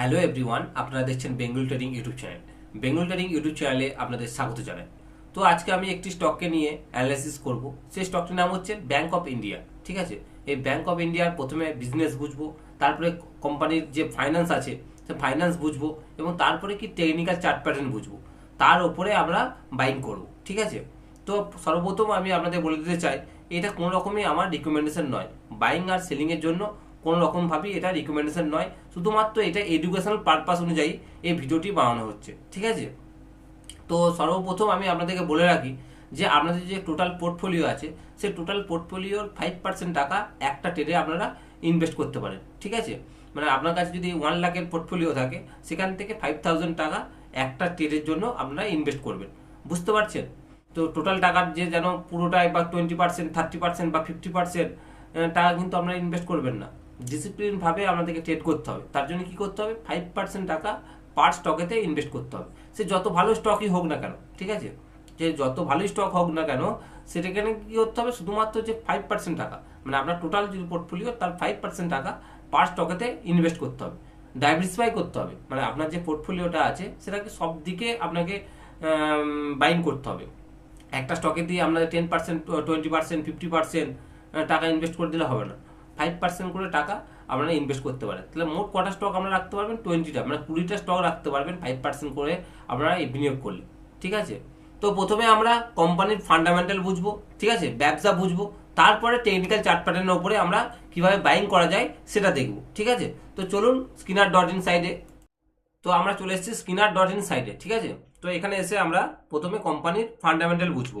Hello everyone আপনারা দেখছেন Bengal trading YouTube channel Bengal trading YouTube চ্যানেলে আপনাদের স্বাগত জানাই। তো আজকে আমি একটি স্টককে নিয়ে অ্যানালাইসিস করব। সেই স্টকটির নাম হচ্ছে ব্যাঙ্ক অফ ইন্ডিয়া ঠিক আছে? এই ব্যাঙ্ক অফ ইন্ডিয়ার প্রথমে বিজনেস বুঝব, তারপরে কোম্পানির যে ফাইন্যান্স আছে সে ফাইন্যান্স বুঝব, এবং তারপরে কি টেকনিক্যাল চার্ট প্যাটার্ন বুঝব। তার উপরে আমরা বাইং করব, ঠিক আছে? তো সর্বপ্রথম আমি আপনাদের বলে দিতে চাই, এটা কোনো রকমই আমার রিকমেন্ডেশন নয়। বাইং আর সেলিংয়ের জন্য কোনো রকমভাবেই এটা রিকমেন্ডেশন নয়। শুধুমাত্র এটা এডুকেশনাল পারপাস অনুযায়ী এই ভিডিওটি বানানো হচ্ছে, ঠিক আছে? তো সর্বপ্রথম আমি আপনাদেরকে বলে রাখি যে আপনাদের যে টোটাল পোর্টফোলিও আছে সেই টোটাল পোর্টফোলিওর ফাইভ পার্সেন্ট টাকা একটা ট্রেডে আপনারা ইনভেস্ট করতে পারেন, ঠিক আছে? মানে আপনার কাছে যদি ওয়ান লাখের পোর্টফোলিও থাকে, সেখান থেকে ফাইভ থাউজেন্ড টাকা একটা ট্রেডের জন্য আপনারা ইনভেস্ট করবেন, বুঝতে পারছেন? তো টোটাল টাকার যে যেন পুরোটাই বা টোয়েন্টি পার্সেন্ট থার্টি পার্সেন্ট বা ফিফটি পার্সেন্ট টাকা কিন্তু আপনারা ইনভেস্ট করবেন না। ডিসিপ্লিন ভাবে আপনাদেরকে ট্রেড করতে হবে। তার জন্য কি করতে হবে? ফাইভ পার্সেন্ট টাকা পার স্টকেতে ইনভেস্ট করতে হবে। সে যত ভালো স্টকই হোক না কেন, ঠিক আছে? যে যত ভালো স্টক হোক না কেন সেটাখানে কি করতে হবে? শুধুমাত্র যে ফাইভ পার্সেন্ট টাকা মানে আপনার টোটাল যে পোর্টফোলিও তার ফাইভ পার্সেন্ট টাকা পার স্টকেতে ইনভেস্ট করতে হবে। ডাইভার্সিফাই করতে হবে। মানে আপনার যে পোর্টফোলিওটা আছে, সেটাকে সব দিকে আপনাকে বাইং করতে হবে। একটা স্টকে দিয়ে আপনাদের ten percent twenty percent fifty percent টাকা ইনভেস্ট করে দিলে হবে না। ফাইভ পার্সেন্ট করে টাকা আপনারা ইনভেস্ট করতে পারেন। তাহলে মোট কটা স্টক আপনারা রাখতে পারবেন? টোয়েন্টিটা মানে কুড়িটা স্টক রাখতে পারবেন ফাইভ পার্সেন্ট করে আপনারা বিনিয়োগ করলে। ঠিক আছে? তো প্রথমে আমরা কোম্পানির ফান্ডামেন্টাল বুঝব, ঠিক আছে? ব্যবসা বুঝব। তারপরে টেকনিক্যাল চার্ট প্যাটার্নের উপরে আমরা কীভাবে বাইং করা যায় সেটা দেখব। ঠিক আছে? তো চলুন স্কিনার ডট ইন সাইডে তো আমরা চলে এসেছি স্কিনার ডট ইন সাইডে ঠিক আছে? তো এখানে এসে আমরা প্রথমে কোম্পানির ফান্ডামেন্টাল বুঝব।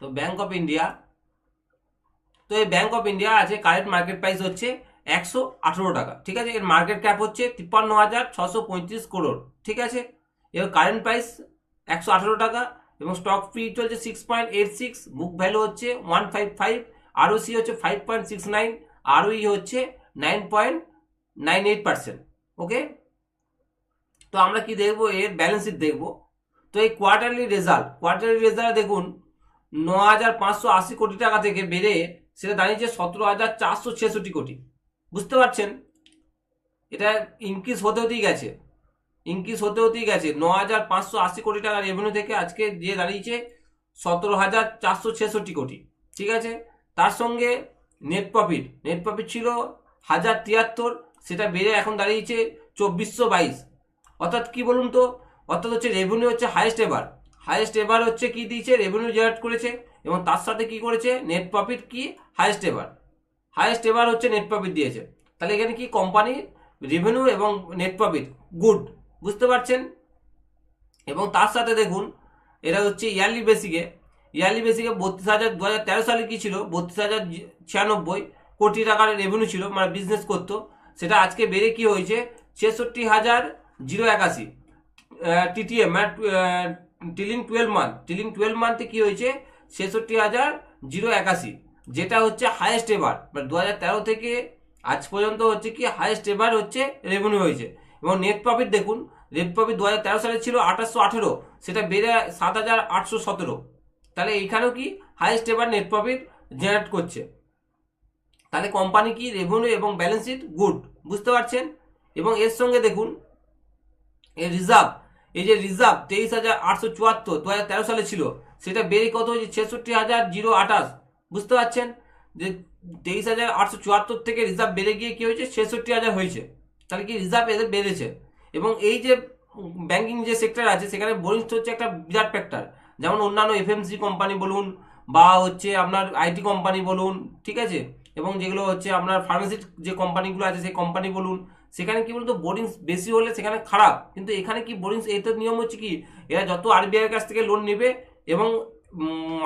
তো ব্যাংক অফ ইন্ডিয়া তো এই ব্যাংক অফ ইন্ডিয়া আছে কারেন্ট মার্কেট প্রাইস হচ্ছে একশো আঠেরো টাকা, ঠিক আছে? এর মার্কেট ক্যাপ হচ্ছে তিপ্পান্ন হাজার ছশো পঁয়ত্রিশ করোড় ঠিক আছে? এর কারেন্ট প্রাইস একশো আঠেরো টাকা এবং স্টক ফ্রি চলছে six point eight six book value হচ্ছে one five five ROCE হচ্ছে five point six nine ROE হচ্ছে nine point nine eight percent okay তো আমরা কি দেখব? এর ব্যালেন্স শিট দেখব। তো এই কোয়ার্টারলি রেজাল্ট কোয়ার্টারলি রেজাল্ট দেখুন ন হাজার পাঁচশো আশি কোটি টাকা থেকে বেড়ে সেটা দাঁড়িয়েছে সতেরো হাজার চারশো ছেষট্টি কোটি। বুঝতে পারছেন? এটা ইনক্রিজ হতে হতেই গেছে। ইনক্রিজ হতে হতেই গেছে। ন হাজার পাঁচশো আশি কোটি টাকা রেভিনিউ থেকে আজকে যে দাঁড়িয়েছে সতেরো হাজার চারশো ছেষট্টি কোটি। ঠিক আছে? তার সঙ্গে নেট প্রফিট নেট প্রফিট ছিল হাজার তিয়াত্তর, সেটা বেড়ে এখন দাঁড়িয়েছে চব্বিশশো বাইশ। অর্থাৎ কি বলুন তো? অর্থাৎ হচ্ছে রেভিনিউ হচ্ছে হাইয়েস্ট এবার হাইয়েস্ট এবার হচ্ছে কি দিয়েছে? রেভিনিউ জেনারেট করেছে এবং তার সাথে কি করেছে? নেট প্রফিট কি? হাইয়েস্ট এবার হাইয়েস্ট এবার হচ্ছে নেট প্রফিট দিয়েছে। তাহলে এখানে কি কোম্পানি রেভিনিউ এবং নেট প্রফিট গুড বুঝতে পারছেন? এবং তার সাথে দেখুন, এটা হচ্ছে ইয়ারলি বেসিকে ইয়ারলি বেসিকে বত্রিশ হাজার দু হাজার তেরো সালে কি ছিল? বত্রিশ হাজার ছিয়ানব্বই কোটি টাকার রেভিনিউ ছিল মানে বিজনেস করতো। সেটা আজকে বেড়ে কি হয়েছে? ছেষট্টি হাজার জিরো একাশি। টিটিএম মানে trailing twelve month trailing twelve মান্থে কী হয়েছে? ছেষট্টি হাজার জিরো একাশি, যেটা হচ্ছে হাইয়েস্ট এবার মানে দু হাজার তেরো থেকে আজ পর্যন্ত হচ্ছে কি হাইয়েস্ট এবার হচ্ছে রেভিনিউ হয়েছে। এবং নেট প্রফিট দেখুন নেট প্রফিট দু হাজার তেরো সালে ছিল আঠাশশো আঠেরো, সেটা বেড়ে সাত হাজার আটশো সতেরো। তাহলে এইখানেও কি highest ever net profit generate করছে। তাহলে কোম্পানি কি রেভিনিউ এবং ব্যালেন্স শিট গুড বুঝতে পারছেন? এবং এর সঙ্গে দেখুন, এর রিজার্ভ এই যে রিজার্ভ তেইশ হাজার আটশো চুয়াত্তর, দু হাজার তেরো সালে ছিল, সেটা বেড়ে কত হয়েছে? ছেষট্টি হাজার জিরো আঠাশ। বুঝতে পারছেন? যে তেইশ হাজার আটশো চুয়াত্তর থেকে রিজার্ভ বেড়ে গিয়ে কী হয়েছে? ছেষট্টি হাজার হয়েছে। তাহলে কি রিজার্ভ এদের বেড়েছে? এবং এই যে ব্যাংকিং যে সেক্টর আছে, সেখানে বরিষ্ঠ হচ্ছে একটা বিরাট ফ্যাক্টর যেমন অন্যান্য এফএমসি কোম্পানি বলুন, বা হচ্ছে আপনার আইটি কোম্পানি বলুন, ঠিক আছে? এবং যেগুলো হচ্ছে আপনার ফার্মেসি যে কোম্পানিগুলো আছে, সেই কোম্পানি বলুন সেখানে কি বলতো বোর্ডিং বেশি হলে সেখানে খারাপ। কিন্তু এখানে কি বোর্ডিং এতে নিয়ম হচ্ছে কি, এরা যত আরবিআইয়ের কাছ থেকে লোন নেবে এবং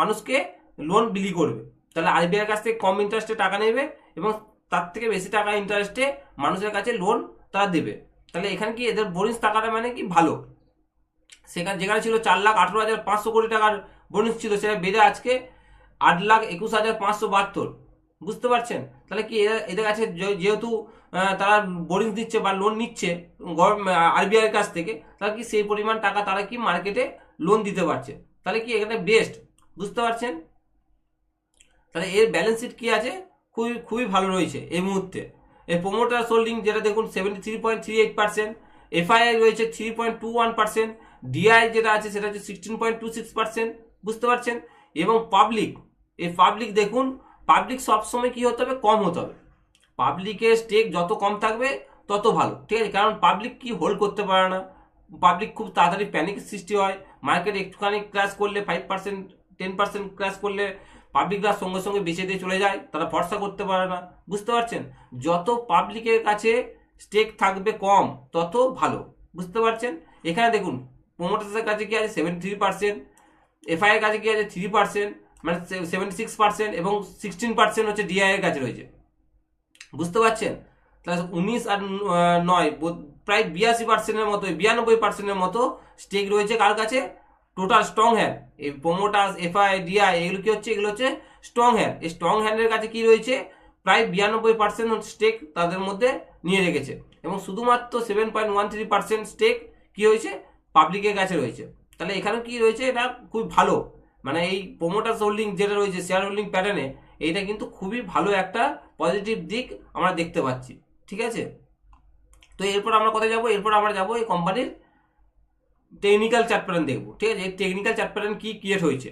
মানুষকে লোন বিলি করবে। তাহলে আরবিআইয়ের কাছ থেকে কম ইন্টারেস্টে টাকা নেবে এবং তার থেকে বেশি টাকা ইন্টারেস্টে মানুষের কাছে লোন তারা দেবে। তাহলে এখানে কি এদের বোরিংস টাকাটা মানে কি ভালো? সেখানে যেখানে ছিল চার লাখ আঠেরো হাজার পাঁচশো কোটি টাকার বোনাস ছিল, সেটা বেড়ে আজকে আট লাখ একুশ হাজার পাঁচশো বাহাত্তর। বুঝতে পারছেন? তাহলে কি এদের কাছে যেহেতু তারা বোরিং দিচ্ছে বা লোন নিচ্ছে আরবিআইয়ের কাছ থেকে, তাহলে কি সেই পরিমাণ টাকা তারা কি মার্কেটে লোন দিতে পারছে? তাহলে কি এখানে বেস্ট বুঝতে পারছেন? তাহলে এর ব্যালেন্স শিট কি আছে? খুবই খুবই ভালো রয়েছে এই মুহূর্তে। এর প্রোমোটার হোল্ডিং যেটা দেখুন seventy three point three eight percent FII রয়েছে three point two one percent DII যেটা আছে সেটা হচ্ছে sixteen point two six percent বুঝতে পারছেন? এবং পাবলিক এই পাবলিক দেখুন পাবলিক সবসময় কি হতে হবে? কম হতে হবে। পাবলিকের স্টেক যত কম থাকবে, তত ভালো। ঠিক আছে? কারণ পাবলিক কি হোল্ড করতে পারে না। পাবলিক খুব তাড়াতাড়ি প্যানিক সৃষ্টি হয়। মার্কেট একটুখানি ক্র্যাশ করলে five percent ten percent crash করলে পাবলিকরা সঙ্গে সঙ্গে বেঁচে দিয়ে চলে যায়। তারা ভরসা করতে পারে না। বুঝতে পারছেন? যত পাবলিকের কাছে স্টেক থাকবে কম, তত ভালো। বুঝতে পারছেন? এখানে দেখুন প্রোমোটার্সের কাছে কি আছে? সেভেন্টি থ্রি পার্সেন্ট এফআই এর কাছে কি আছে? থ্রি পার্সেন্ট মানে সেভেন্টি সিক্স পার্সেন্ট এবং সিক্সটিন পার্সেন্ট হচ্ছে ডিআই এর কাছে রয়েছে। বুঝতে পারছেন? তাহলে উনিশ আর নয় প্রায় বিয়াশি পার্সেন্টের মতো বিরানব্বই পার্সেন্টের মতো স্টেক রয়েছে কার কাছে? টোটাল স্ট্রং হ্যান্ড এই প্রোমোটাস এফআই ডিআই এগুলো কি হচ্ছে? এগুলো হচ্ছে স্ট্রং হ্যান্ড এই স্ট্রং হ্যান্ডের কাছে কি রয়েছে? প্রায় বিরানব্বই পার্সেন্ট স্টেক তাদের মধ্যে নিয়ে রেখেছে। এবং শুধুমাত্র seven point one three percent stake কি হয়েছে? পাবলিকের কাছে রয়েছে। তাহলে এখানে কি রয়েছে? এটা খুব ভালো। মানে এই প্রোমোটার্স হোল্ডিং যেটা রয়েছে শেয়ার হোল্ডিং প্যাটার্নে এইটা কিন্তু খুবই ভালো একটা পজিটিভ দিক আমরা দেখতে পাচ্ছি, ঠিক আছে? তো এরপর আমরা কোথায় যাব? এরপর আমরা যাব এই কোম্পানির টেকনিক্যাল চার্ট প্যাটার্ন দেখব, ঠিক আছে? এই টেকনিক্যাল চার্ট প্যাটার্ন কি ক্রিয়েট হয়েছে?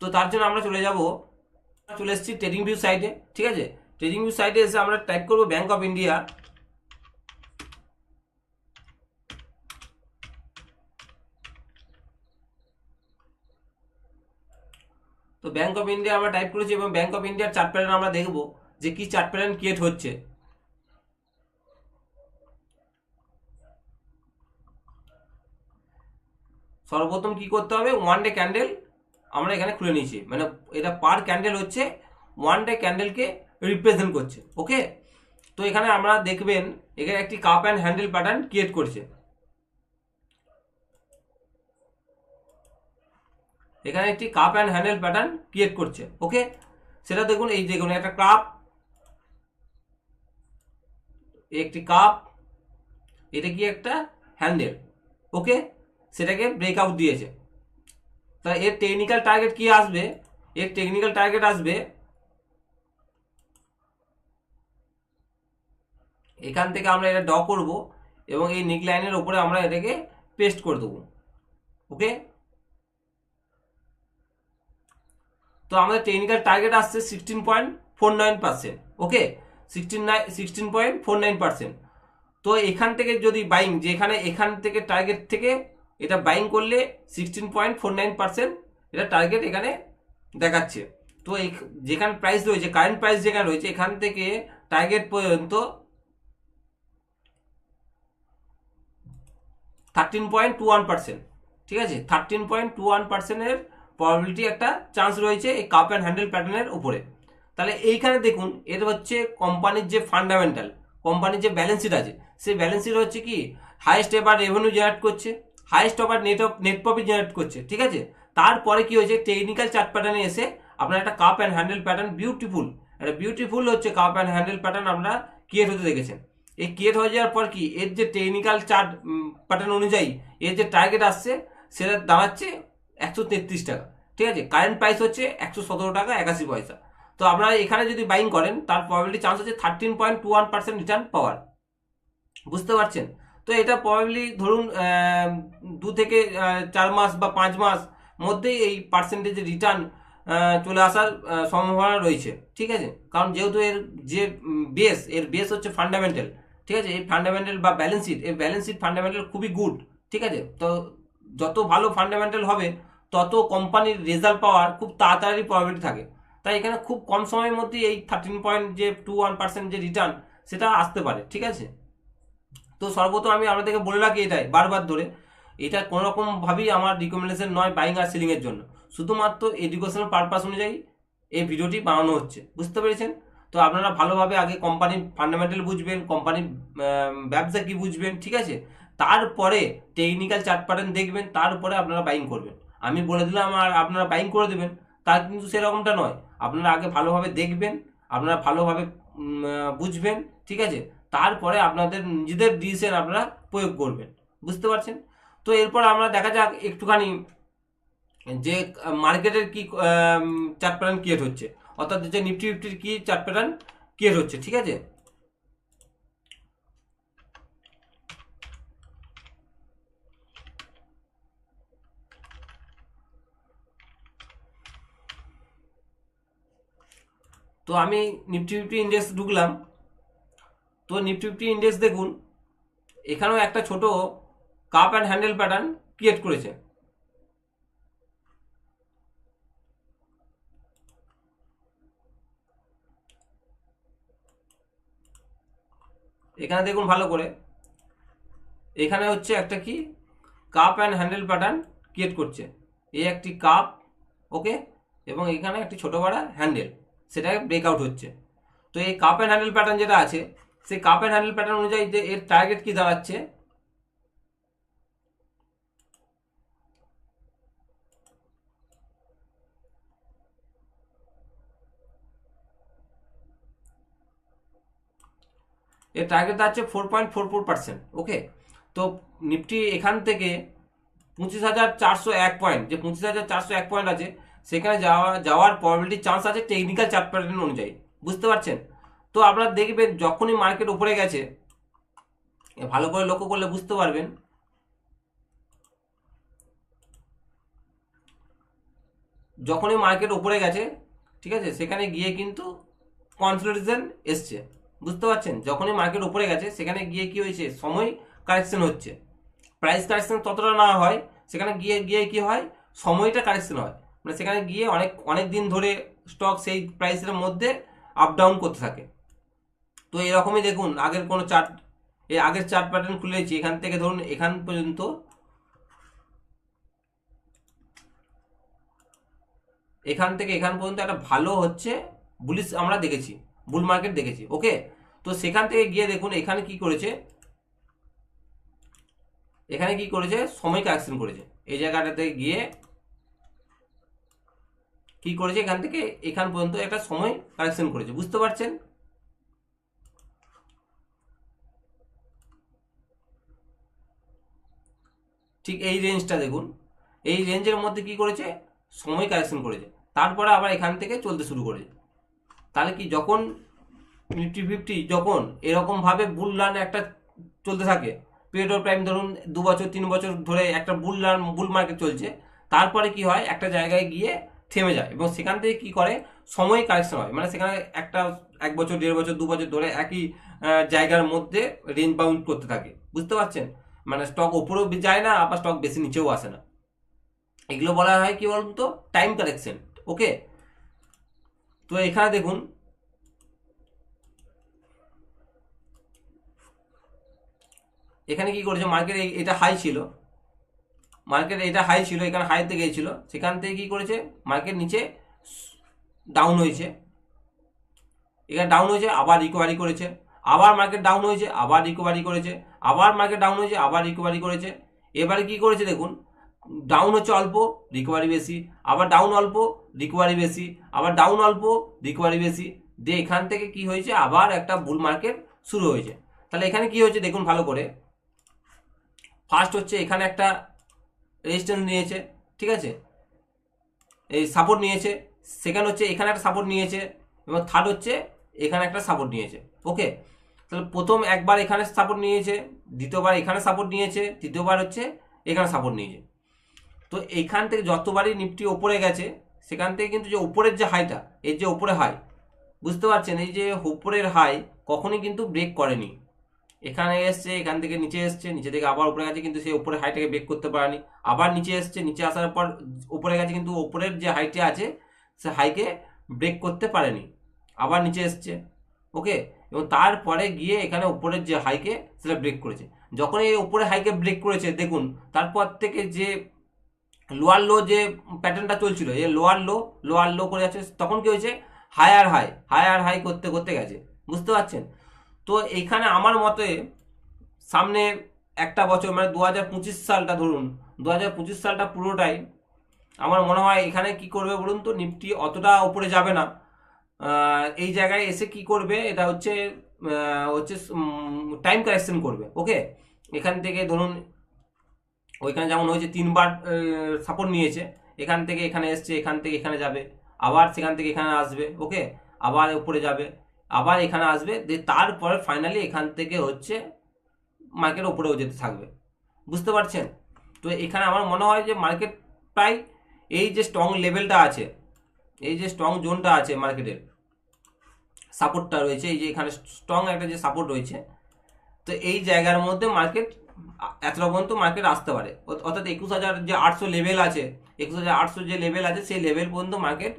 তো তার জন্য আমরা চলে যাব চলে এসেছি ট্রেডিং ভিউ সাইডে ঠিক আছে? ট্রেডিং ভিউ সাইডে এসে আমরা টাইপ করব ব্যাঙ্ক অফ ইন্ডিয়া তো ব্যাংক অফ ইন্ডিয়া আমরা টাইপ করেছি এবং ব্যাংক অফ ইন্ডিয়ার চার্ট প্যাটার্ন আমরা দেখব যে কি চার্ট প্যাটার্ন ক্রিয়েট হচ্ছে। সর্বপ্রথম কি করতে হবে? ওয়ান ডে ক্যান্ডেল আমরা এখানে খুলে নিয়েছি। মানে এটা পার ক্যান্ডেল হচ্ছে ওয়ান ডে ক্যান্ডেলকে রিপ্রেজেন্ট করছে। ওকে তো এখানে আমরা দেখবেন, এখানে একটি cup and handle pattern create করছে। এখানে একটি cup and handle pattern create করছে ওকে সেটা দেখুন, এই দেখুন একটা কাপ একটি কাপ এটা কি একটা হ্যান্ডেল ওকে সেটাকে ব্রেকআউট দিয়েছে। তা এর টেকনিক্যাল টার্গেট কি আসবে? এর টেকনিক্যাল টার্গেট আসবে এখান থেকে আমরা এটা ড করব এবং এই নিক লাইনের উপরে আমরা এটাকে পেস্ট করে দেবো ওকে তো আমাদের টেকনিক্যাল টার্গেট আসছে sixteen point four nine percent okay sixteen nine sixteen point four nine percent তো এখান থেকে যদি বাইং যেখানে এখান থেকে টার্গেট থেকে এটা বাইং করলে sixteen point four nine percent এটা টার্গেট এখানে দেখাচ্ছে। তো যেখানে প্রাইস রয়েছে কারেন্ট প্রাইস যেখানে রয়েছে, এখান থেকে টার্গেট পর্যন্ত thirteen point two one percent ঠিক আছে? থার্টিন পয়েন্ট টু ওয়ান পার্সেন্টের প্রবাবিলিটি একটা চান্স রয়েছে এই কাপ অ্যান্ড হ্যান্ডেল প্যাটার্নের উপরে। তাহলে এইখানে দেখুন, এর হচ্ছে কোম্পানির যে ফান্ডামেন্টাল কোম্পানির যে ব্যালেন্স শিট আছে, সেই ব্যালেন্স শিট হচ্ছে কি? হাইয়েস্ট এবার রেভিনিউ জেনারেট করছে highest over net net profit generate করছে, ঠিক আছে? তারপরে কি হয়েছে? টেকনিক্যাল চার্ট প্যাটার্নে এসে আপনার একটা cup and handle pattern beautiful একটা বিউটিফুল হচ্ছে কাপ অ্যান্ড হ্যান্ডেল প্যাটার্ন আপনারা ক্রিয়েট হতে দেখেছেন। এই ক্রিয়েট হয়ে যাওয়ার পর কি? এর যে টেকনিক্যাল চার্ট প্যাটার্ন অনুযায়ী এর যে টার্গেট আসছে, সেটা দাঁড়াচ্ছে একশো তেত্রিশ টাকা। ঠিক আছে? কারেন্ট প্রাইস হচ্ছে একশো সতেরো টাকা, একাশি পয়সা। তো আপনারা এখানে যদি বাইং করেন, তার প্রবাবিলিটি চান্স হচ্ছে thirteen point two one percent return পাওয়ার বুঝতে পারছেন? তো এটা প্রবাবলি ধরুন দু থেকে চার মাস বা পাঁচ মাস মধ্যেই এই পার্সেন্টেজের রিটার্ন চলে আসার সম্ভাবনা রয়েছে। ঠিক আছে? কারণ যেহেতু এর যে বেস এর বেস হচ্ছে ফান্ডামেন্টাল ঠিক আছে? এই ফান্ডামেন্টাল বা ব্যালেন্স শিট এই ব্যালেন্স শিট ফান্ডামেন্টাল খুবই গুড ঠিক আছে? তো যত ভালো ফান্ডামেন্টাল হবে তত কোম্পানির রেজাল্ট পাওয়ার খুব তাড়াতাড়ি প্রবাবিলিটি থাকে। তাই এখানে খুব কম সময়ের মধ্যে এই থার্টিন পয়েন্ট যে টু ওয়ান পার্সেন্ট যে রিটার্ন সেটা আসতে পারে, ঠিক আছে? তো সর্বপ্রথম আমি আপনাদেরকে বলে রাখি এটাই, বারবার ধরে। এটা কোনো রকমভাবেই আমার রিকমেন্ডেশন নয় বাইং আর সেলিংয়ের জন্য। শুধুমাত্র এডুকেশনাল পারপাস অনুযায়ী এই ভিডিওটি বানানো হচ্ছে, বুঝতে পেরেছেন? তো আপনারা ভালোভাবে আগে কোম্পানির ফান্ডামেন্টাল বুঝবেন কোম্পানির ব্যবসা কি বুঝবেন, ঠিক আছে? তারপরে টেকনিক্যাল চার্ট প্যাটার্ন দেখবেন, তারপরে আপনারা বাইং করবেন। আমি বলে দিলাম আর আপনারা বাইং করে দেবেন। তার কিন্তু সেরকমটা নয়। আপনারা আগে ভালোভাবে দেখবেন, আপনারা ভালোভাবে বুঝবেন, ঠিক আছে? তারপরে আপনাদের নিজেদের ডিসিশন আপনারা প্রয়োগ করবেন। বুঝতে পারছেন? তো এরপর আমরা দেখা যাক একটুখানি যে মার্কেটের কি চার্ট প্যাটার্ন ক্রিয়েট হচ্ছে। অর্থাৎ যে নিফটি ফিফটির কি চার্ট প্যাটার্ন ক্রিয়েট হচ্ছে, ঠিক আছে? তো আমি নিফটি ফিফটি ইন্ডেক্স ঢুকলাম। তো নিফটি ফিফটি ইন্ডেক্স দেখুন, এখানেও একটা ছোট cup and handle pattern create করেছে। এখানে দেখুন ভালো করে। এখানে হচ্ছে একটা কি? Cup and handle pattern create করছে। এই একটি কাপ ওকে এবং এখানে একটি ছোটো বড়া হ্যান্ডেল সেটা ব্রেকআউট হচ্ছে। তো এই কাপ অ্যান্ড হ্যান্ডেল প্যাটার্ন যেটা আছে, সেই কাপ অ্যান্ড হ্যান্ডেল প্যাটার্ন অনুযায়ী যে এর টার্গেট কি দাঁড়াচ্ছে? এর টার্গেট দাঁড়াচ্ছে four point four four percent okay তো নিফটি এখান থেকে পঁচিশ হাজার চারশো এক পয়েন্ট যে পঁচিশ হাজার চারশো এক পয়েন্ট আছে সেখানে যাওয়া, যাওয়ার প্রবাবিলিটি চান্স আছে টেকনিক্যাল চার্ট প্যাটার্ন অনুযায়ী। বুঝতে পারছেন? তো আপনারা দেখবেন যখনই মার্কেট উপরে গেছে ভালো করে লক্ষ্য করলে বুঝতে পারবেন। যখনই মার্কেট উপরে গেছে, ঠিক আছে, সেখানে গিয়ে কিন্তু কনসলিডেশন এসছে। বুঝতে পারছেন? যখনই মার্কেট উপরে গেছে, সেখানে গিয়ে কি হয়েছে? সময় কারেকশন হচ্ছে। প্রাইস কারেকশন ততটা না হয়, সেখানে গিয়ে গিয়ে কি হয়? সময়টা কারেকশন হয়। মানে সেখানে গিয়ে অনেক অনেক দিন ধরে স্টক সেই প্রাইসের মধ্যে আপ ডাউন করতে থাকে। তো এরকমই দেখুন, আগের কোনো চার্ট এই আগের চার্ট প্যাটার্ন খুলেছি এখান থেকে ধরুন এখান পর্যন্ত এখান থেকে এখান পর্যন্ত একটা ভালো হচ্ছে বুলিশ আমরা দেখেছি বুল মার্কেট দেখেছি ওকে তো সেখান থেকে গিয়ে দেখুন, এখানে কি করেছে? এখানে কি করেছে? সময় কারেকশন করেছে। এই জায়গাটাতে গিয়ে কি করেছে? এখান থেকে এখান পর্যন্ত একটা সময় কারেকশন করেছে। বুঝতে পারছেন? ঠিক এই রেঞ্জটা দেখুন। এই রেঞ্জের মধ্যে কি করেছে? সময় কারেকশন করেছে। তারপরে আবার এখান থেকে চলতে শুরু করেছে। তাহলে কি যখন নিফটি ফিফটি যখন এরকমভাবে বুল রান একটা চলতে থাকে পিরিয়ড অফ টাইম ধরুন দু বছর, তিন বছর ধরে একটা বুল রান বুল মার্কেট চলছে, তারপরে কি হয়? একটা জায়গায় গিয়ে থেমে যায় এবং সেখান থেকে কি করে? সময় কারেকশন হয় মানে সেখানে একটা, এক বছর, দেড় বছর, দু বছর ধরে একই জায়গার মধ্যে রেঞ্জ বাউন্ড করতে থাকে। বুঝতে পারছেন? মানে স্টক ওপরেও যায় না, আবার স্টক বেশি নিচেও আসে না। এগুলো বলা হয় কি বলুন তো? টাইম কারেকশন ওকে তো এখানে দেখুন, এখানে কি করেছে? মার্কেট এটা হাই ছিল। মার্কেট এটা হাই ছিল, এখানে হাইতে গিয়েছিল। সেখান থেকে কি করেছে? মার্কেট নিচে ডাউন হয়েছে। এখানে ডাউন হয়েছে, আবার রিকভারি করেছে। আবার মার্কেট ডাউন হয়েছে, আবার রিকভারি করেছে। আবার মার্কেট ডাউন হয়েছে, আবার রিকভারি করেছে। এবারে কি করেছে দেখুন ডাউন হচ্ছে অল্প রিকভারি বেশি। আবার ডাউন অল্প রিকভারি বেশি। আবার ডাউন অল্প রিকভারি বেশি। দিয়ে এখান থেকে কি হয়েছে? আবার একটা বুল মার্কেট শুরু হয়েছে। তাহলে এখানে কি হয়েছে দেখুন ভালো করে। ফার্স্ট হচ্ছে এখানে একটা রেজিস্ট্যান্স নিয়েছে, ঠিক আছে? এই সাপোর্ট নিয়েছে সেকেন্ড হচ্ছে এখানে একটা সাপোর্ট নিয়েছে, এবং থার্ড হচ্ছে এখানে একটা সাপোর্ট নিয়েছে ওকে তাহলে প্রথম একবার এখানে সাপোর্ট নিয়েছে, দ্বিতীয়বার এখানে সাপোর্ট নিয়েছে, তৃতীয়বার হচ্ছে এখানে সাপোর্ট নিয়েছে। তো এইখান থেকে যতবারই নিফটি ওপরে গেছে, সেখান থেকে কিন্তু যে ওপরের যে হাইটা এর যে ওপরে হাই বুঝতে পারছেন? এই যে ওপরের হাই কখনই কিন্তু ব্রেক করেনি। এখানে এসছে, এখান থেকে নিচে এসছে, নিচে থেকে আবার উপরে গেছে, কিন্তু সেই উপরে হাইটাকে ব্রেক করতে পারেনি। আবার নিচে এসছে, নিচে আসার পর উপরে গেছে, কিন্তু উপরের যে হাইটা আছে, সে হাইকে ব্রেক করতে পারেনি। আবার নিচে এসছে ওকে এবং তারপরে গিয়ে এখানে উপরের যে হাইকে সেটা ব্রেক করেছে। যখন এই উপরে হাইকে ব্রেক করেছে, দেখুন, তারপর থেকে যে লোয়ার লো যে প্যাটার্নটা চলছিল, এই লোয়ার লো লোয়ার লো করে যাচ্ছে, তখন কি হয়েছে? হায়ার হাই হায়ার হাই করতে করতে গেছে। বুঝতে পারছেন? তো এইখানে আমার মতে সামনে একটা বছর মানে দু হাজার পঁচিশ সালটা ধরুন দু হাজার পঁচিশ সালটা পুরোটাই আমার মনে হয় এখানে কি করবে বলুন তো, নিফটি অতটা উপরে যাবে না। এই জায়গায় এসে কি করবে, এটা হচ্ছে হচ্ছে টাইম কারেকশন করবে ওকে এখান থেকে ধরুন, ওইখানে যেমন হয়েছে তিনবার সাপোর্ট নিয়েছে, এখান থেকে এখানে এসছে, এখান থেকে এখানে যাবে, আবার সেখান থেকে এখানে আসবে ওকে আবার উপরে যাবে। আবার এখানে আসবে, দিয়ে তারপরে ফাইনালি এখান থেকে হচ্ছে মার্কেট ওপরেও যেতে থাকবে। বুঝতে পারছেন? তো এখানে আমার মনে হয় যে মার্কেট প্রায় এই যে স্ট্রং লেভেলটা আছে, এই যে স্ট্রং জোনটা আছে মার্কেটের সাপোর্টটা রয়েছে, এই যে এখানে স্ট্রং একটা যে সাপোর্ট রয়েছে, তো এই জায়গার মধ্যে মার্কেট এতটা পর্যন্ত মার্কেট আসতে পারে। অর্থ- অর্থাৎ একুশ হাজার যে আটশো লেভেল আছে, একুশ হাজার আটশো যে লেভেল আছে, সেই লেভেল পর্যন্ত মার্কেট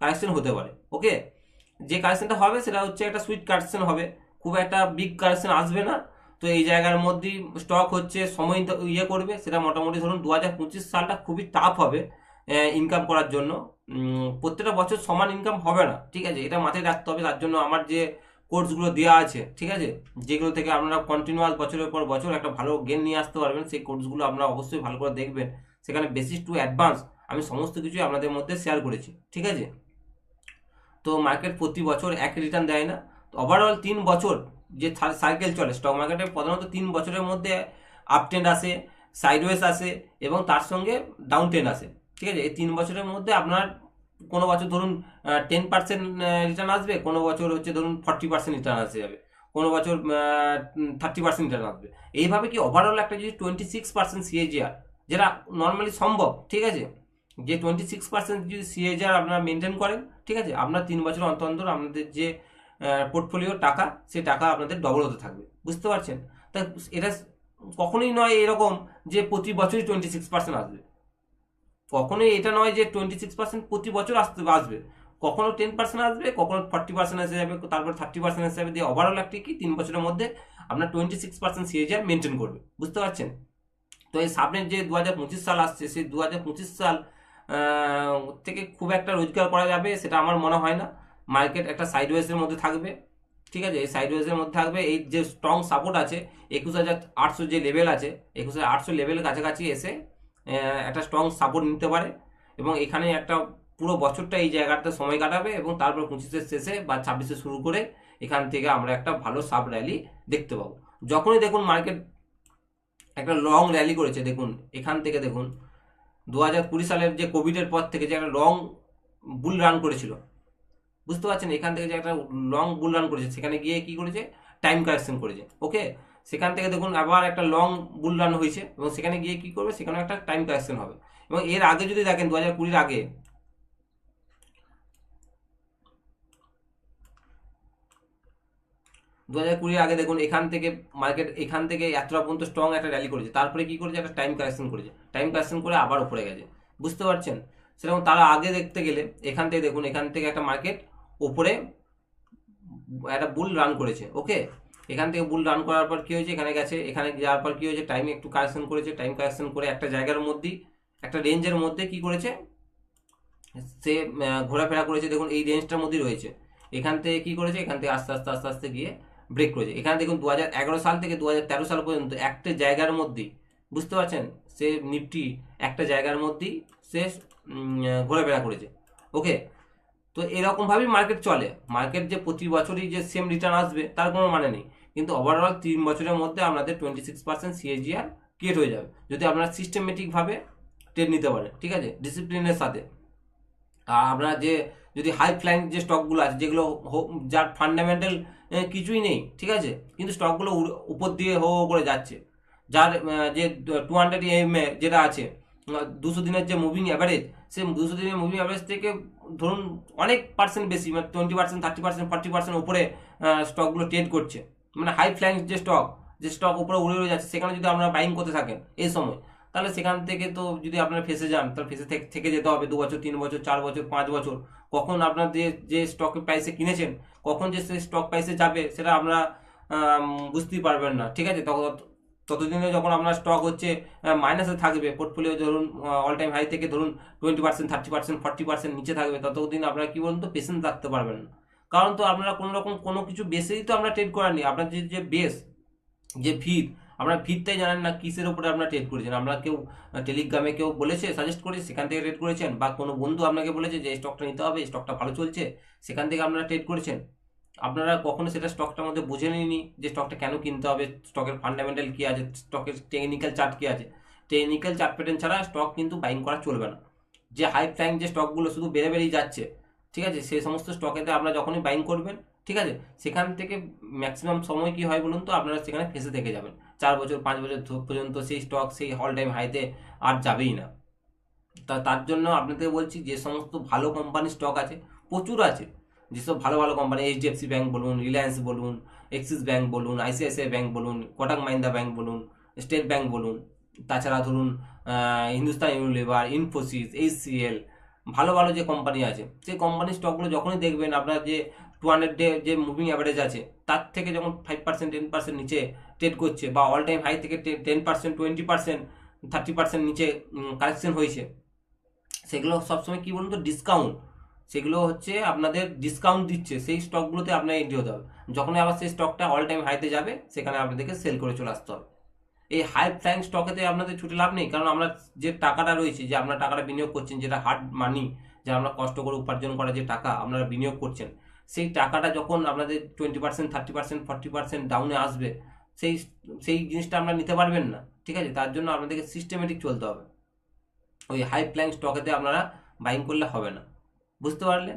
কারেকশন হতে পারে ওকে যে কারেকশনটা হবে সেটা হচ্ছে একটা সুইট কারেকশন হবে। খুব একটা বিগ কারেকশন আসবে না। তো এই জায়গার মধ্যেই স্টক হচ্ছে, সময় ইয়ে করবে। সেটা মোটামুটি ধরুন দু হাজার পঁচিশ সালটা খুবই টাফ হবে ইনকাম করার জন্য। প্রত্যেকটা বছর সমান ইনকাম হবে না, ঠিক আছে? এটা মাথায় রাখতে হবে। তার জন্য আমার যে কোর্সগুলো দেওয়া আছে, ঠিক আছে? যেগুলো থেকে আপনারা কন্টিনিউয়াস বছরের পর বছর একটা ভালো গেন নিয়ে আসতে পারবেন, সেই কোর্সগুলো আপনারা অবশ্যই ভালো করে দেখবেন। সেখানে বেসিস টু অ্যাডভান্স আমি সমস্ত কিছুই আপনাদের মধ্যে শেয়ার করেছি, ঠিক আছে? তো মার্কেট প্রতি বছর এক রিটার্ন দেয় না। তো ওভারঅল তিন বছর যে সাইকেল চলে স্টক মার্কেটে প্রধানত তিন বছরের মধ্যে আপ ট্রেন্ড আসে সাইডওয়েজ আসে এবং তার সঙ্গে ডাউন ট্রেন্ড আসে। ঠিক আছে? এই তিন বছরের মধ্যে আপনার কোনো বছর ধরুন টেন পার্সেন্ট রিটার্ন আসবে, কোনো বছর হচ্ছে ধরুন ফর্টি পার্সেন্ট রিটার্ন আসে যাবে, কোনো বছর থার্টি পার্সেন্ট রিটার্ন আসবে। এইভাবে কি ওভারঅল একটা যদি টোয়েন্টি সিক্স পার্সেন্ট সিএজিআর যেটা নর্মালি সম্ভব, ঠিক আছে? যে টোয়েন্টি সিক্স পার্সেন্ট যদি সিএজিআর আপনারা মেনটেন করেন, ঠিক আছে? আপনার তিন বছর অন্তর অন্তর আপনাদের যে পোর্টফোলিও টাকা সেই টাকা আপনাদের ডবল হতে থাকবে। বুঝতে পারছেন? তা এটা কখনোই নয় এরকম যে প্রতি বছরই টোয়েন্টি সিক্স পার্সেন্ট আসবে। কখনোই এটা নয় যে টোয়েন্টি সিক্স পার্সেন্ট প্রতি বছর আসতে, আসবে। কখনো টেন পার্সেন্ট আসবে, কখনো ফর্টি পার্সেন্ট এসে যাবে, তারপর থার্টি পার্সেন্ট এসে যাবে, দিয়ে ওভারঅল একটি কি? তিন বছরের মধ্যে আপনার twenty six percent CAGR maintain করবে। বুঝতে পারছেন? তো এই সামনের যে দু হাজার পঁচিশ সাল আসছে, সেই দু হাজার পঁচিশ সাল থেকে খুব একটা রোজগার করা যাবে সেটা আমার মনে হয় না। মার্কেট একটা সাইডওয়েজের মধ্যে থাকবে। ঠিক আছে? এই সাইডওয়েজের মধ্যে থাকবে। এই যে স্ট্রং সাপোর্ট আছে, একুশ হাজার আটশো যে লেভেল আছে, একুশ হাজার আটশো লেভেলের কাছাকাছি এসে একটা স্ট্রং সাপোর্ট নিতে পারে। এবং এখানে একটা পুরো বছরটা এই জায়গাটাতে সময় কাটাবে এবং তারপর পঁচিশের শেষে বা ছাব্বিশে শুরু করে এখান থেকে আমরা একটা ভালো সাব র্যালি দেখতে পাবো। যখনই দেখুন মার্কেট একটা লং র্যালি করেছে, দেখুন, এখান থেকে দেখুন দু হাজার কুড়ি সালের যে কোভিডের পর থেকে যে একটা লং বুল রান করেছিল। বুঝতে পারছেন? এখান থেকে যে একটা লং বুল রান করেছে, সেখানে গিয়ে কি করেছে? টাইম কারেকশন করেছে ওকে সেখান থেকে দেখুন আবার একটা লং বুল রান হয়েছে এবং সেখানে গিয়ে কি করবে? সেখানে একটা টাইম কারেকশন হবে। এবং এর আগে যদি দেখেন দু হাজার কুড়ির আগে দু হাজার আগে দেখুন, এখান থেকে মার্কেট এখান থেকে এতটা পর্যন্ত স্ট্রং একটা র্যালি করেছে। তারপরে কি করেছে? একটা টাইম কারেকশন করেছে। টাইম কারেকশন করে আবার উপরে গেছে। বুঝতে পারছেন? সেরকম তার আগে দেখতে গেলে, এখান থেকে দেখুন, এখান থেকে একটা মার্কেট উপরে একটা বুল রান করেছে ওকে এখান থেকে বুল রান করার পর কি হয়েছে? এখানে গেছে, এখানে যাওয়ার পর কি হয়েছে? টাইম একটু কারেকশন করেছে। টাইম কারেকশন করে একটা জায়গার মধ্যেই, একটা রেঞ্জের মধ্যে কি করেছে? সে ঘোরাফেরা করেছে। দেখুন, এই রেঞ্জটার মধ্যেই রয়েছে। এখান থেকে কি করেছে? এখান থেকে আস্তে আস্তে আস্তে আস্তে গিয়ে ব্রেক করেছে। এখানে দেখুন দু হাজার এগারো সাল থেকে দু হাজার তেরো সাল পর্যন্ত একটা জায়গার মধ্যেই বুঝতে পারছেন? সে নিফটি একটা জায়গার মধ্যেই সে ঘোরাফেরা করেছে। ওকে তো এরকমভাবেই মার্কেট চলে। মার্কেট যে প্রতি বছরই যে সেম রিটার্ন আসবে, তার কোনো মানে নেই। কিন্তু ওভারঅল তিন বছরের মধ্যে আপনাদের twenty six percent CAGR create হয়ে যাবে। যদি আপনারা সিস্টেমেটিকভাবে ট্রেড নিতে পারেন, ঠিক আছে? ডিসিপ্লিনের সাথে। আর আপনারা যে, যদি হাই ফ্লাইং যে স্টকগুলো আছে, যেগুলো যার ফান্ডামেন্টাল কিছুই নেই, ঠিক আছে? কিন্তু স্টকগুলো উপর দিয়ে হো করে যাচ্ছে। যার যে টু হান্ড্রেড এম এ যেটা আছে দুশো দিনের যে মুভিং অ্যাভারেজ সে দুশো দিনের মুভিং অ্যাভারেজ থেকে ধরুন অনেক পার্সেন্ট বেশি মানে twenty percent thirty percent forty percent উপরে স্টকগুলো ট্রেড করছে। মানে হাই ফ্লাইং যে স্টক যে স্টক উপরে উড়ে উড়ে যাচ্ছে, সেখানে যদি আপনারা বাইং করতে থাকেন, এই সময় তাহলে সেখান থেকে তো যদি আপনারা ফেসে যান, তাহলে ফেসে থেকে- যেতে হবে। দু বছর, তিন বছর, চার বছর, পাঁচ বছর। কখন আপনার যে যে স্টক প্রাইসে কিনেছেন, কখন যে সেই স্টক প্রাইসে যাবে, সেটা আপনারা বুঝতেই পারবেন না। ঠিক আছে? তখন ততদিনে যখন আপনার স্টক হচ্ছে মাইনাসে থাকবে পোর্টফোলিও ধরুন অল টাইম হাই থেকে ধরুন twenty percent thirty percent forty percent নিচে থাকবে, ততদিন আপনারা কি বলুন তো পেশেন্স রাখতে পারবেন না। কারণ তো আপনারা কোনো রকম কোনো কিছু বেসেই তো আমরা ট্রেড করানি আপনার যে বেস যে ভিত আপনার ভিতটাই জানেন না কিসের উপরে আপনারা ট্রেড করেছেন। আমরা কেউ টেলিগ্রামে কেউ বলেছে সাজেস্ট করেছে, সেখান থেকে ট্রেড করেছেন? বা কোনো বন্ধু আপনাকে বলেছে যে স্টকটা নিতে হবে স্টকটা ভালো চলছে, সেখান থেকে আপনারা ট্রেড করেছেন? আপনারা কখনো সেটা স্টকটার মধ্যে বুঝে নিনি যে স্টকটা কেন কিনতে হবে? স্টকের ফান্ডামেন্টাল কী আছে? স্টকের টেকনিক্যাল চার্ট কী আছে? টেকনিক্যাল চার্ট প্যাটার্ন ছাড়া স্টক কিন্তু বাইং করা চলবে না। যে হাই ফ্ল্যাং যে স্টকগুলো শুধু বেড়ে বেড়েই যাচ্ছে, ঠিক আছে? সেই সমস্ত স্টকেতে আপনারা যখনই বাইং করবেন, ঠিক আছে? সেখান থেকে ম্যাক্সিমাম সময় কি হয় বলুন তো? আপনারা সেখানে ফেসে থেকে যাবেন। চার বছর, পাঁচ বছর পর্যন্ত সেই স্টক সেই অল টাইম হাইতে আর যাবেই না। তা তার জন্য আপনাদের বলছি যে সমস্ত ভালো কোম্পানির স্টক আছে, প্রচুর আছে। যেসব ভালো ভালো কোম্পানি এইচডিএফসি ব্যাঙ্ক বলুন রিলায়েন্স বলুন এক্সিস ব্যাঙ্ক বলুন আইসিআইসিআই ব্যাঙ্ক বলুন কোটাক মাহিন্দ্রা ব্যাঙ্ক বলুন স্টেট ব্যাঙ্ক বলুন, তাছাড়া ধরুন হিন্দুস্তান ইউনিলিভার ইনফোসিস এইচসিএল ভালো ভালো যে কোম্পানি আছে, সেই কোম্পানির স্টকগুলো যখনই দেখবেন আপনার যে টু হান্ড্রেড ডে যে মুভিং অ্যাভারেজ আছে, তার থেকে যখন ফাইভ পার্সেন্ট টেন পার্সেন্ট নিচে ট্রেড করছে বা অল টাইম হাই থেকে ten percent twenty percent thirty percent নিচে কালেকশন হয়েছে, সেগুলো সবসময় কী বলুন তো ডিসকাউন্ট সেগুলো হচ্ছে আপনাদের ডিসকাউন্ট দিচ্ছে, সেই স্টকগুলোতে আপনার এন্ট্রি হতে হবে। যখনই আবার সেই স্টকটা অল টাইম হাইতে যাবে, সেখানে আপনাদেরকে সেল করে চলে আসতে হবে। এই হাই ফ্লাইং স্টকেতে আপনাদের ছুটে লাভ নেই, কারণ আমরা যে টাকাটা রয়েছে, যে আপনার টাকাটা বিনিয়োগ করছেন, যেটা হার্ড মানি যা আমরা কষ্ট করে উপার্জন করা যে টাকা, আপনারা বিনিয়োগ করছেন সেই টাকাটা যখন আপনাদের twenty percent thirty percent forty percent ডাউনে আসবে, সেই সেই জিনিসটা আপনারা নিতে পারবেন না, ঠিক আছে? তার জন্য আপনাদেরকে সিস্টেমেটিক চলতে হবে। ওই হাই ফ্লাইং স্টকেতে আপনারা বাইং করলে হবে না, বুঝতে পারলে?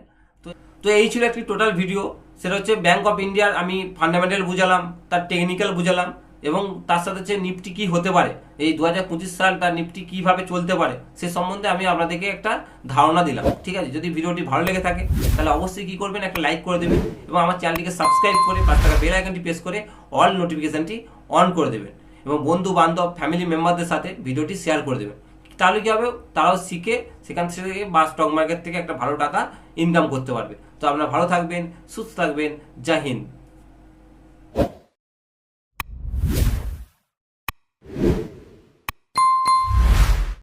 তো তো এই ছিল একটি টোটাল ভিডিও সেটা হচ্ছে ব্যাঙ্ক অফ ইন্ডিয়ার আমি ফান্ডামেন্টাল বুঝালাম, তার টেকনিক্যাল বুঝালাম। এবং তার সাথে হচ্ছে নিফটি কি হতে পারে, এই দু হাজার পঁচিশ সাল তার নিফটি কীভাবে চলতে পারে, সে সম্বন্ধে আমি আপনাদেরকে একটা ধারণা দিলাম, ঠিক আছে? যদি ভিডিওটি ভালো লেগে থাকে, তাহলে অবশ্যই কি করবেন, একটা লাইক করে দেবেন এবং আমার চ্যানেলটিকে সাবস্ক্রাইব করে পাঁচ টাকা বেল আইকনটি প্রেস করে অল নোটিফিকেশনটি অন করে দেবেন এবং বন্ধু বান্ধব ফ্যামিলি মেম্বারদের সাথে ভিডিওটি শেয়ার করে দেবেন। তাহলে কি হবে? তারাও শিখে সেখান থেকে বা স্টক মার্কেট থেকে একটা ভালো টাকা ইনকাম করতে পারবে। তো আপনারা ভালো থাকবেন, সুস্থ থাকবেন, জয় হিন্দ।